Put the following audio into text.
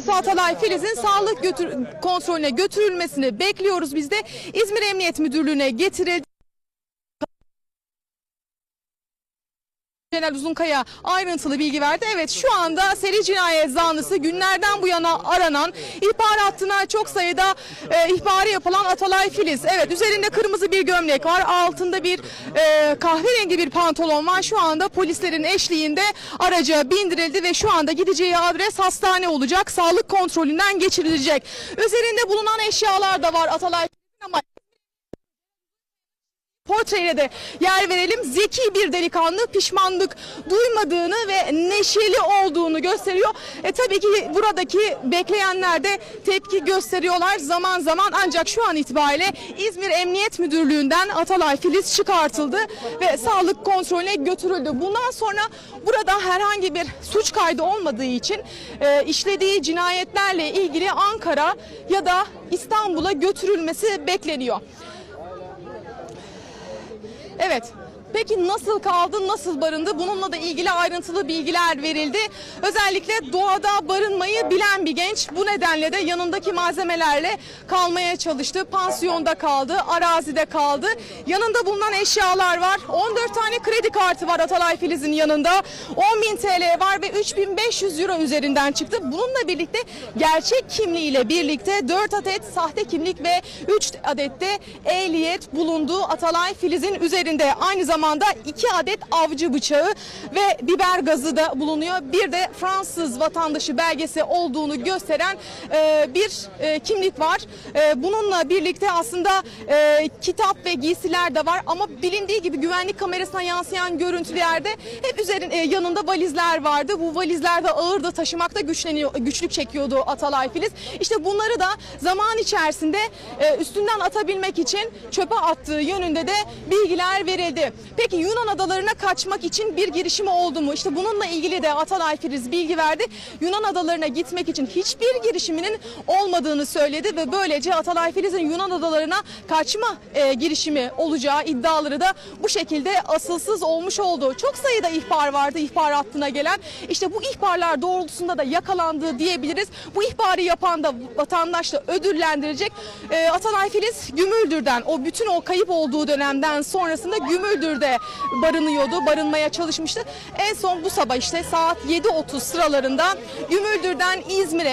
zanlısı Atalay Filiz'in sağlık götür kontrolüne götürülmesini bekliyoruz biz de. İzmir Emniyet Müdürlüğü'ne getirildi. Genel Uzunkaya ayrıntılı bilgi verdi. Evet şu anda seri cinayet zanlısı günlerden bu yana aranan ihbar hattına çok sayıda e, ihbarı yapılan Atalay Filiz. Evet üzerinde kırmızı bir gömlek var. Altında bir e, kahverengi bir pantolon var. Şu anda polislerin eşliğinde araca bindirildi ve şu anda gideceği adres hastane olacak. Sağlık kontrolünden geçirilecek. Üzerinde bulunan eşyalar da var Atalay ama portreye de yer verelim. Zeki bir delikanlı pişmanlık duymadığını ve neşeli olduğunu gösteriyor. E tabii ki buradaki bekleyenler de tepki gösteriyorlar zaman zaman ancak şu an itibariyle İzmir Emniyet Müdürlüğü'nden Atalay Filiz çıkartıldı ve sağlık kontrolüne götürüldü. Bundan sonra burada herhangi bir suç kaydı olmadığı için e, işlediği cinayetlerle ilgili Ankara ya da İstanbul'a götürülmesi bekleniyor. Evet. Peki nasıl kaldı, nasıl barındı? Bununla da ilgili ayrıntılı bilgiler verildi. Özellikle doğada barınmayı bilen bir genç. Bu nedenle de yanındaki malzemelerle kalmaya çalıştı. Pansiyonda kaldı, arazide kaldı. Yanında bulunan eşyalar var. 14 tane kredi kartı var Atalay Filiz'in yanında. 10.000 TL var ve 3500 euro üzerinden çıktı. Bununla birlikte gerçek kimliğiyle birlikte 4 adet sahte kimlik ve 3 adet de ehliyet bulunduğu Atalay Filiz'in üzerinde. Aynı zamanda 2 adet avcı bıçağı ve biber gazı da bulunuyor. Bir de Fransız vatandaşı belgesi olduğunu gösteren e, bir e, kimlik var. E, bununla birlikte aslında e, kitap ve giysiler de var ama bilindiği gibi güvenlik kamerasına yansıyan görüntülerde hep üzerin e, yanında valizler vardı. Bu valizler de ağır da taşımakta güçleniyor, güçlük çekiyordu Atalay Filiz. İşte bunları da zaman içerisinde e, üstünden atabilmek için çöpe attığı yönünde de bilgiler verildi. Peki Yunan adalarına kaçmak için bir girişimi oldu mu? İşte bununla ilgili de Atalay Filiz bilgi verdi. Yunan adalarına gitmek için hiçbir girişiminin olmadığını söyledi ve böylece Atalay Filiz'in Yunan adalarına kaçma e, girişimi olacağı iddiaları da bu şekilde asılsız olmuş oldu. Çok sayıda ihbar vardı ihbar hattına gelen. İşte bu ihbarlar doğrultusunda da yakalandığı diyebiliriz. Bu ihbarı yapan da vatandaş da ödüllendirecek. E, Atalay Filiz Gümüldür'den o bütün o kayıp olduğu dönemden sonrasında Gümüldür'de barınıyordu. Barınmaya çalışmıştı. En son bu sabah işte saat 7.30 sıralarında Gümüldür'den İzmir'e